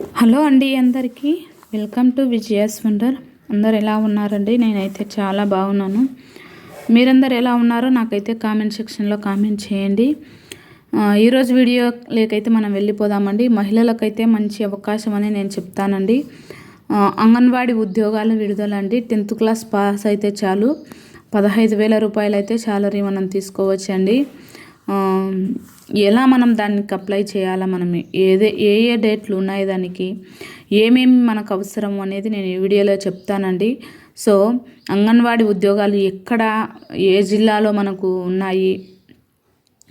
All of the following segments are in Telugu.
హలో అండి అందరికీ. Welcome to Vijaya's wonder. అందరు ఎలా ఉన్నారండి? నేనైతే చాలా బాగున్నాను. మీరందరు ఎలా ఉన్నారో నాకైతే కామెంట్ సెక్షన్లో కామెంట్ చేయండి. ఈరోజు వీడియో లేకైతే మనం వెళ్ళిపోదామండి. మహిళలకైతే మంచి అవకాశం అని నేను చెప్తానండి. అంగన్వాడీ ఉద్యోగాల విడుదలండి. టెన్త్ క్లాస్ పాస్ అయితే చాలు. పదహైదు వేల రూపాయలు అయితే శాలరీ మనం తీసుకోవచ్చండి. ఎలా మనం దానికి అప్లై చేయాలా? మనం ఏదే ఏ ఏ డేట్లు ఉన్నాయి దానికి? ఏమేమి మనకు అవసరం అనేది నేను ఈ వీడియోలో చెప్తానండి. సో అంగన్వాడీ ఉద్యోగాలు ఎక్కడ ఏ జిల్లాలో మనకు ఉన్నాయి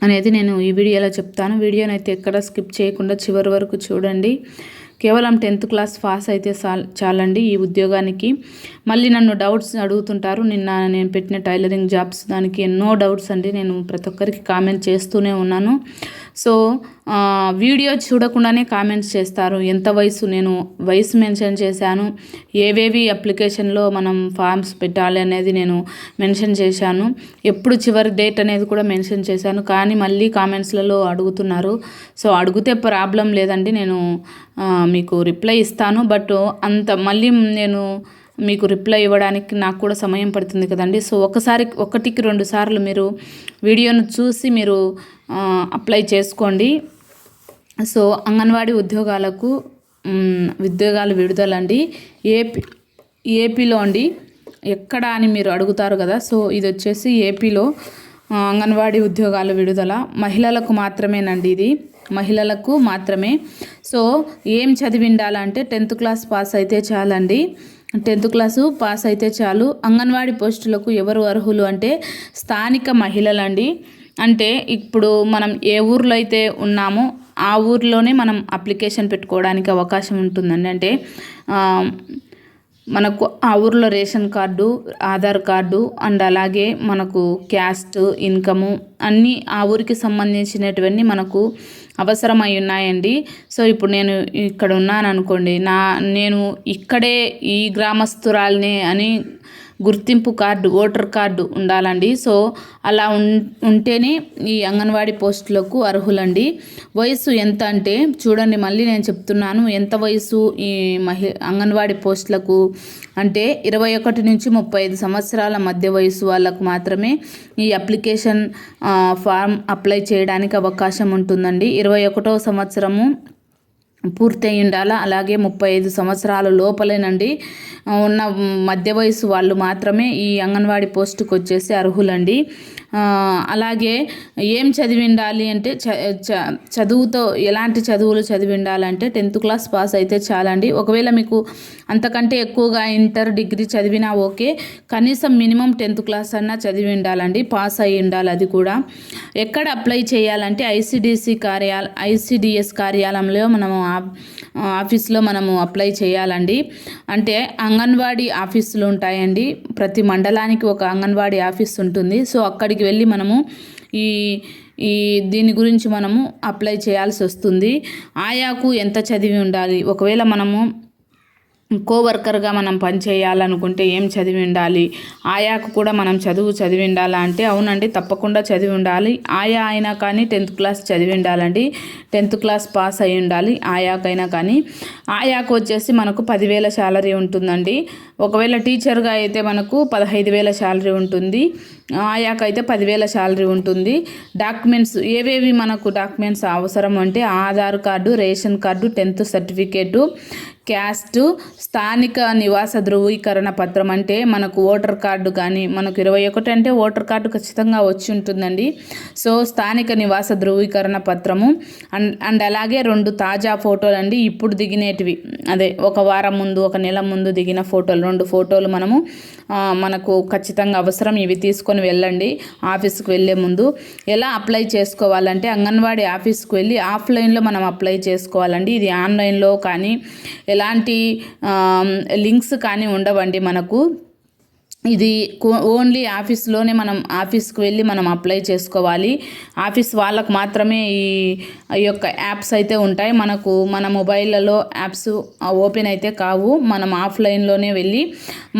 అనేది నేను ఈ వీడియోలో చెప్తాను. వీడియోని అయితే ఎక్కడ స్కిప్ చేయకుండా చివరి వరకు చూడండి. కేవలం టెన్త్ క్లాస్ పాస్ అయితే చాల్ చాలండి ఈ ఉద్యోగానికి. మళ్ళీ నన్ను డౌట్స్ అడుగుతుంటారు. నిన్న నేను పెట్టిన టైలరింగ్ జాబ్స్ దానికి ఎన్నో డౌట్స్ అండి. నేను ప్రతి ఒక్కరికి కామెంట్ చేస్తూనే ఉన్నాను. సో వీడియో చూడకుండానే కామెంట్స్ చేస్తారు. ఎంత వయసు నేను వయసు మెన్షన్ చేశాను. ఏవేవి అప్లికేషన్లో మనం ఫామ్స్ పెట్టాలి అనేది నేను మెన్షన్ చేశాను. ఎప్పుడు చివరి డేట్ అనేది కూడా మెన్షన్ చేశాను. కానీ మళ్ళీ కామెంట్స్లలో అడుగుతున్నారు. సో అడిగితే ప్రాబ్లం లేదండి. నేను మీకు రిప్లై ఇస్తాను. బట్ అంత మళ్ళీ నేను మీకు రిప్లై ఇవ్వడానికి నాకు కూడా సమయం పడుతుంది కదండి. సో ఒకసారి ఒకటికి రెండు సార్లు మీరు వీడియోను చూసి మీరు అప్లై చేసుకోండి. సో అంగన్వాడీ ఉద్యోగాలకు ఉద్యోగాలు విడుదలండి. ఏపీ ఏపీలో అండి ఎక్కడ అని మీరు అడుగుతారు కదా సో ఇది వచ్చేసి ఏపీలో అంగన్వాడీ ఉద్యోగాలు విడుదల మహిళలకు మాత్రమేనండి ఇది. మహిళలకు మాత్రమే. సో ఏం చదివి ఉండాలంటే టెన్త్ క్లాస్ పాస్ అయితే చాలండి. టెన్త్ క్లాసు పాస్ అయితే చాలు. అంగన్వాడీ పోస్టులకు ఎవరు అర్హులు అంటే స్థానిక మహిళలండి. అంటే ఇప్పుడు మనం ఏ ఊర్లో అయితే ఉన్నామో ఆ ఊర్లోనే మనం అప్లికేషన్ పెట్టుకోవడానికి అవకాశం ఉంటుందండి. అంటే మనకు ఆ ఊర్లో ration card Aadhaar card and అలాగే మనకు క్యాస్ట్ ఇన్కము అన్నీ ఆ ఊరికి సంబంధించినటువన్నీ మనకు అవసరమై ఉన్నాయండి. సో ఇప్పుడు నేను ఇక్కడ ఉన్నాను అనుకోండి నా నేను ఇక్కడే ఈ గ్రామస్తురాల్ని అని గుర్తింపు కార్డు ఓటర్ కార్డు ఉండాలండి. సో అలా ఉం ఉంటేనే ఈ అంగన్వాడీ పోస్టులకు అర్హులండి. వయసు ఎంత అంటే చూడండి మళ్ళీ నేను చెప్తున్నాను ఎంత వయసు ఈ మహి అంగన్వాడీ పోస్టులకు అంటే ఇరవై ఒకటి నుంచి ముప్పై ఐదు సంవత్సరాల మధ్య వయసు వాళ్ళకు మాత్రమే ఈ అప్లికేషన్ ఫామ్ అప్లై చేయడానికి అవకాశం ఉంటుందండి. ఇరవై ఒకటో సంవత్సరము పూర్తయి ఉండాలా? అలాగే ముప్పై ఐదు సంవత్సరాల లోపలేనండి. ఉన్న మధ్య వయసు వాళ్ళు మాత్రమే ఈ అంగన్వాడీ పోస్టుకు వచ్చేసి అర్హులండి. అలాగే ఏం చదివి ఉండాలి అంటే చ చ- చదువుతో ఎలాంటి చదువులు చదివి ఉండాలంటే టెన్త్ క్లాస్ పాస్ అయితే చాలండి. ఒకవేళ మీకు అంతకంటే ఎక్కువగా ఇంటర్ డిగ్రీ చదివినా ఓకే కనీసం మినిమం టెన్త్ క్లాస్ అన్నా చదివి ఉండాలండి పాస్ అయి ఉండాలి అది కూడా. ఎక్కడ అప్లై చేయాలంటే ఐసిడిసి కార్యాల ఐసిడిఎస్ కార్యాలయంలో మనము ఆ- ఆఫీస్లో మనము అప్లై చేయాలండి. అంటే అంగన్వాడీ ఆఫీసులు ఉంటాయండి. ప్రతి మండలానికి ఒక అంగన్వాడీ ఆఫీస్ ఉంటుంది. సో అక్కడికి వెళ్ళి మనము ఈ ఈ దీని గురించి మనము అప్లై చేయాల్సి వస్తుంది. ఆయాకు ఎంత చదివి ఉండాలి? ఒకవేళ మనము కోవర్కర్గా మనం పని చేయాలనుకుంటే ఏం చదివి ఉండాలి ఆయాకు కూడా మనం చదువు చదివి ఉండాలా అంటే అవునండి తప్పకుండా చదివి ఉండాలి ఆయా అయినా కానీ టెన్త్ క్లాస్ చదివి ఉండాలండి టెన్త్ క్లాస్ పాస్ అయి ఉండాలి ఆయాకైనా కానీ. ఆయాకు వచ్చేసి మనకు పదివేల శాలరీ ఉంటుందండి. ఒకవేళ టీచర్గా అయితే మనకు పదహైదు వేల శాలరీ ఉంటుంది. ఆయాకైతే పదివేల శాలరీ ఉంటుంది. డాక్యుమెంట్స్ ఏవేవి మనకు డాక్యుమెంట్స్ అవసరం అంటే Aadhaar card ration card tenth certificate caste స్థానిక నివాస ధృవీకరణ పత్రం అంటే మనకు ఓటర్ కార్డు కానీ మనకు ఇరవై ఒకటి అంటే ఓటర్ కార్డు ఖచ్చితంగా వచ్చి ఉంటుందండి. సో స్థానిక నివాస ధృవీకరణ పత్రము. అండ్ అండ్ అలాగే రెండు తాజా ఫోటోలు అండి. ఇప్పుడు దిగినేటివి. అదే ఒక వారం ముందు ఒక నెల ముందు దిగిన ఫోటోలు. రెండు ఫోటోలు మనము మనకు ఖచ్చితంగా అవసరం. ఇవి తీసుకొని వెళ్ళండి. ఆఫీస్కి వెళ్ళే ముందు ఎలా అప్లై చేసుకోవాలంటే అంగన్వాడీ ఆఫీస్కి వెళ్ళి ఆఫ్లైన్లో మనం అప్లై చేసుకోవాలండి. ఇది ఆన్లైన్లో కానీ ఎలాంటి లింక్స్ కానీ ఉండవండి మనకు. ఇది ఓన్లీ ఆఫీస్లోనే మనం ఆఫీస్కి వెళ్ళి మనం అప్లై చేసుకోవాలి. ఆఫీస్ వాళ్ళకు మాత్రమే ఈ ఈ యొక్క యాప్స్ అయితే ఉంటాయి. మనకు మన మొబైల్లో యాప్స్ ఓపెన్ అయితే కావు. మనం ఆఫ్లైన్లోనే వెళ్ళి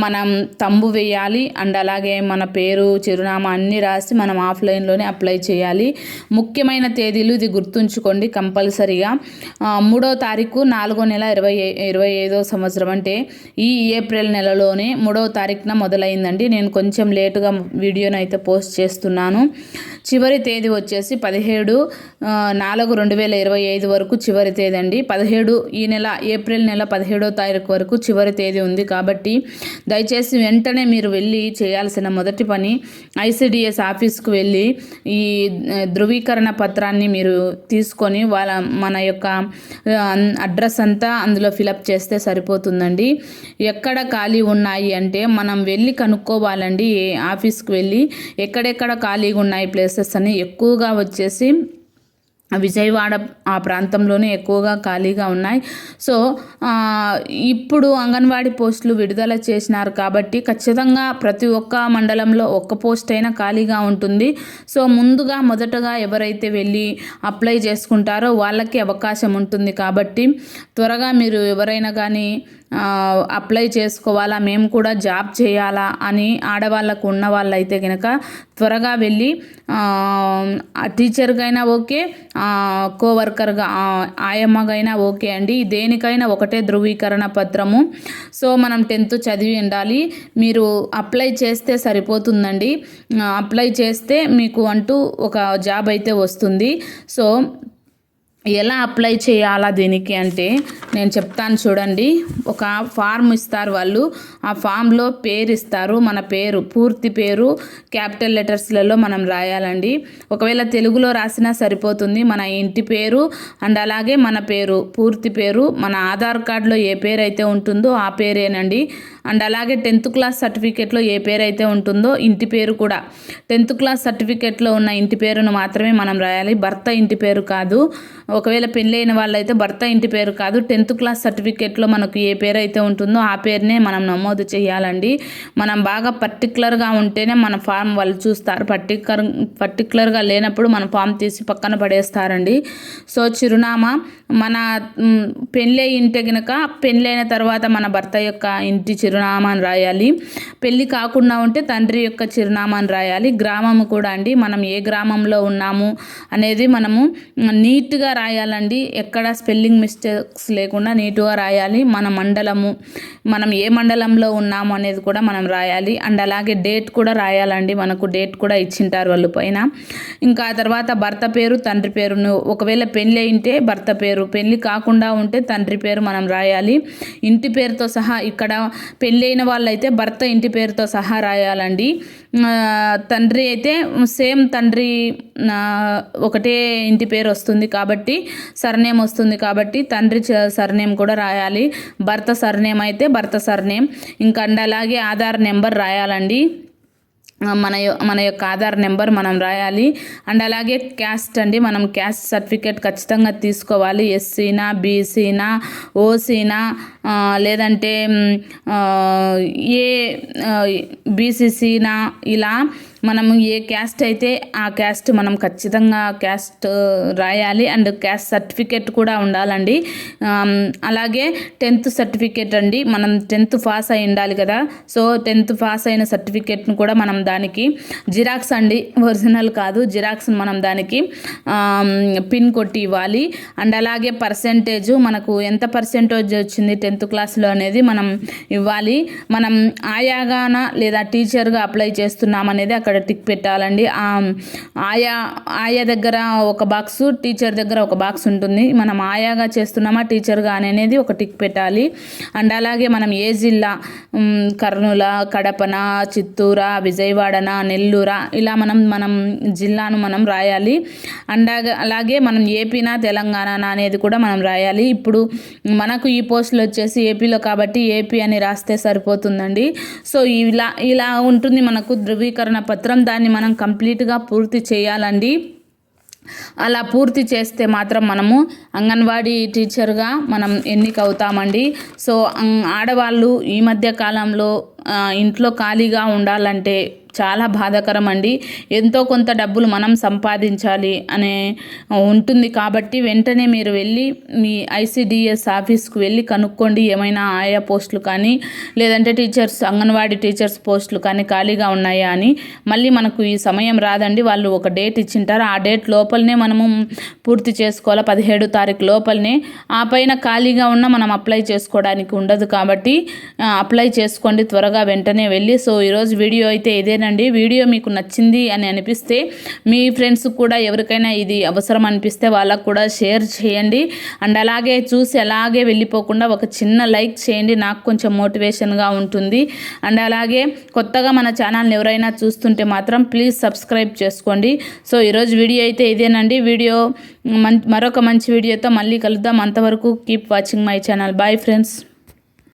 మనం తంబు వేయాలి. అండ్ అలాగే మన పేరు చిరునామా అన్నీ రాసి మనం ఆఫ్లైన్లోనే అప్లై చేయాలి. ముఖ్యమైన తేదీలు ఇది గుర్తుంచుకోండి కంపల్సరీగా. మూడో తారీఖు నాలుగో నెల ఇరవై ఇరవై ఐదో సంవత్సరం అంటే ఈ ఏప్రిల్ నెలలోనే మూడో తారీఖున మొదలై మొదలైందండి నేను కొంచెం లేటుగా వీడియోని అయితే పోస్ట్ చేస్తున్నాను. చివరి తేదీ వచ్చేసి పదిహేడు నాలుగు రెండు వేల ఇరవై ఐదు వరకు చివరి తేదీ అండి. పదిహేడు ఈ నెల ఏప్రిల్ నెల పదిహేడో తారీఖు వరకు చివరి తేదీ ఉంది కాబట్టి దయచేసి వెంటనే మీరు వెళ్ళి చేయాల్సిన మొదటి పని ఐసిడిఎస్ ఆఫీస్కు వెళ్ళి ఈ ధృవీకరణ పత్రాన్ని మీరు తీసుకొని వాళ్ళ మన యొక్క అడ్రస్ అంతా అందులో ఫిలప్ చేస్తే సరిపోతుందండి. ఎక్కడ ఖాళీ ఉన్నాయి అంటే మనం వెళ్ళి కనుక్కోవాలండి. ఏ ఆఫీస్కి వెళ్ళి ఎక్కడెక్కడ ఖాళీగా ఉన్నాయి ప్లేసెస్ అని ఎక్కువగా వచ్చేసి విజయవాడ ఆ ప్రాంతంలోనే ఎక్కువగా ఖాళీగా ఉన్నాయి. సో ఇప్పుడు అంగన్వాడీ పోస్టులు విడుదల చేసినారు కాబట్టి ఖచ్చితంగా ప్రతి ఒక్క మండలంలో ఒక్క పోస్ట్ అయినా ఖాళీగా ఉంటుంది. సో ముందుగా మొదటగా ఎవరైతే వెళ్ళి అప్లై చేసుకుంటారో వాళ్ళకి అవకాశం ఉంటుంది కాబట్టి త్వరగా మీరు ఎవరైనా కానీ అప్లై చేసుకోవాలా మేము కూడా జాబ్ చేయాలా అని ఆడవాళ్ళకు ఉన్న వాళ్ళైతే కనుక త్వరగా వెళ్ళి టీచర్కైనా ఓకే కోవర్కర్గా ఆయమ్మగైనా ఓకే అండి. దేనికైనా ఒకటే ధృవీకరణ పత్రము. సో మనం టెన్త్ చదివి ఉండాలి. మీరు అప్లై చేస్తే సరిపోతుందండి. అప్లై చేస్తే మీకు అంటూ ఒక జాబ్ అయితే వస్తుంది. సో ఎలా అప్లై చేయాలా దీనికి అంటే నేను చెప్తాను చూడండి. ఒక ఫార్మ్ ఇస్తారు వాళ్ళు. ఆ ఫామ్లో పేరు ఇస్తారు. మన పేరు పూర్తి పేరు క్యాపిటల్ లెటర్స్లలో మనం రాయాలండి. ఒకవేళ తెలుగులో రాసినా సరిపోతుంది. మన ఇంటి పేరు అండ్ అలాగే మన పేరు పూర్తి పేరు మన ఆధార్ కార్డులో ఏ పేరు అయితే ఉంటుందో ఆ పేరేనండి. అండ్ అలాగే టెన్త్ క్లాస్ సర్టిఫికేట్లో ఏ పేరు అయితే ఉంటుందో ఇంటి పేరు కూడా. టెన్త్ క్లాస్ సర్టిఫికేట్లో ఉన్న ఇంటి పేరును మాత్రమే మనం రాయాలి. భర్త ఇంటి పేరు కాదు. ఒకవేళ పెళ్ళైన వాళ్ళైతే భర్త ఇంటి పేరు కాదు. టెన్త్ క్లాస్ సర్టిఫికేట్లో మనకు ఏ పేరు అయితే ఉంటుందో ఆ పేరునే మనం నమోదు చేయాలండి. మనం బాగా పర్టికులర్గా ఉంటేనే మన ఫామ్ వాళ్ళు చూస్తారు. పర్టికులర్ పర్టికులర్గా లేనప్పుడు మన ఫామ్ తీసి పక్కన పడేస్తారండి. సో చిరునామా మన పెళ్ళి అయి ఉంటే గనక పెళ్ళైన తర్వాత మన భర్త యొక్క ఇంటి చిరునామాను రాయాలి. పెళ్ళి కాకుండా ఉంటే తండ్రి యొక్క చిరునామాని రాయాలి. గ్రామము కూడా అండి మనం ఏ గ్రామంలో ఉన్నాము అనేది మనము నీట్గా రాయాలండి. ఎక్కడ స్పెల్లింగ్ మిస్టేక్స్ లేకుండా నీట్గా రాయాలి. మన మండలము మనం ఏ మండలంలో ఉన్నాము అనేది కూడా మనం రాయాలి. అండ్ అలాగే డేట్ కూడా రాయాలండి. మనకు డేట్ కూడా ఇచ్చింటారు వాళ్ళు పైన. ఇంకా తర్వాత భర్త పేరు తండ్రి పేరును. ఒకవేళ పెళ్ళి అయింటే భర్త పేరు పెళ్ళి కాకుండా ఉంటే తండ్రి పేరు మనం రాయాలి. ఇంటి పేరుతో సహా ఇక్కడ పెళ్ళైన వాళ్ళైతే భర్త ఇంటి పేరుతో సహా రాయాలండి. తండ్రి అయితే సేమ్ తండ్రి ఒకటే ఇంటి పేరు వస్తుంది కాబట్టి సర్నేమ్ వస్తుంది కాబట్టి తండ్రి చ- సర్నేమ్ కూడా రాయాలి. భర్త సర్నేమ్ అయితే భర్త సర్నేమ్. ఇంకా అండ్ అలాగే ఆధార్ నెంబర్ రాయాలండి. మన మన యొక్క ఆధార్ నెంబర్ మనం రాయాలి. అండ్ అలాగే క్యాస్ట్ అండి మనం క్యాస్ట్ సర్టిఫికేట్ ఖచ్చితంగా తీసుకోవాలి. ఎస్సీనా బీసీనా ఓసీనా లేదంటే ఏ బీసీసీనా ఇలా మనం ఏ క్యాస్ట్ అయితే ఆ క్యాస్ట్ మనం ఖచ్చితంగా క్యాస్ట్ రాయాలి. అండ్ క్యాస్ట్ సర్టిఫికేట్ కూడా ఉండాలండి. అలాగే టెన్త్ సర్టిఫికేట్ అండి. మనం టెన్త్ పాస్ అయి ఉండాలి కదా. సో టెన్త్ పాస్ అయిన సర్టిఫికేట్ను కూడా మనం దానికి జిరాక్స్ అండి. ఒరిజినల్ కాదు. జిరాక్స్ మనం దానికి పిన్ కొట్టి ఇవ్వాలి. అండ్ అలాగే పర్సెంటేజ్ మనకు ఎంత పర్సెంటేజ్ వచ్చింది టెన్త్ క్లాస్లో అనేది మనం ఇవ్వాలి. మనం ఆయాగాన లేదా టీచర్గా అప్లై చేస్తున్నాం అనేది అక్కడ టిక్ పెట్టాలండి. ఆయా ఆయా దగ్గర ఒక బాక్స్ టీచర్ దగ్గర ఒక బాక్స్ ఉంటుంది. మనం ఆయాగా చేస్తున్నామా టీచర్గా అనేది ఒక టిక్ పెట్టాలి. అండ్ అలాగే మనం ఏ జిల్లా కర్నూల కడపన చిత్తూర విజయవాడన నెల్లూర ఇలా మనం మనం జిల్లాను మనం రాయాలి. అండ్ అలాగే మనం ఏపీనా తెలంగాణ అనేది కూడా మనం రాయాలి. ఇప్పుడు మనకు ఈ పోస్టులు వచ్చేసి ఏపీలో కాబట్టి ఏపీ అని రాస్తే సరిపోతుందండి. సో ఇలా ఇలా ఉంటుంది మనకు ధృవీకరణ పత్రం. దాన్ని మనం కంప్లీట్గా పూర్తి చేయాలండి. అలా పూర్తి చేస్తే మాత్రం మనము అంగన్వాడీ టీచర్గా మనం ఎన్నిక అవుతామండి సో ఆడవాళ్ళు ఈ మధ్య కాలంలో ఇంట్లో ఖాళీగా ఉండాలంటే చాలా బాధాకరం అండి ఎంతో కొంత డబ్బులు మనం సంపాదించాలి అనే ఉంటుంది కాబట్టి వెంటనే మీరు వెళ్ళి మీ ఐసిడిఎస్ ఆఫీస్కి వెళ్ళి కనుక్కోండి. ఏమైనా ఆయా పోస్టులు కానీ లేదంటే టీచర్స్ అంగన్వాడీ టీచర్స్ పోస్టులు కానీ ఖాళీగా ఉన్నాయా అని మళ్ళీ మనకు ఈ సమయం రాదండి. వాళ్ళు ఒక డేట్ ఇచ్చింటారు. ఆ డేట్ లోపలనే మనము పూర్తి చేసుకోవాలి. పదిహేడు తారీఖు లోపలనే ఆ పైన ఖాళీగా ఉన్న మనం అప్లై చేసుకోవడానికి ఉండదు కాబట్టి అప్లై చేసుకోండి త్వరగా వెంటనే వెళ్ళి. సో ఈరోజు వీడియో అయితే అండి వీడియో మీకు నచ్చింది అని అనిపిస్తే మీ ఫ్రెండ్స్ కూడా ఎవరికైనా ఇది అవసరం అనిపిస్తే వాళ్ళకు కూడా షేర్ చేయండి. అండ్ అలాగే చూసి అలాగే వెళ్ళిపోకుండా ఒక చిన్న లైక్ చేయండి నాకు కొంచెం మోటివేషన్గా ఉంటుంది. అండ్ అలాగే కొత్తగా మన ఛానల్ని ఎవరైనా చూస్తుంటే మాత్రం ప్లీజ్ సబ్స్క్రైబ్ చేసుకోండి. సో ఈరోజు వీడియో అయితే ఇదేనండి. వీడియో మరొక మంచి వీడియోతో మళ్ళీ కలుద్దాం. అంతవరకు keep watching my channel. Bye friends.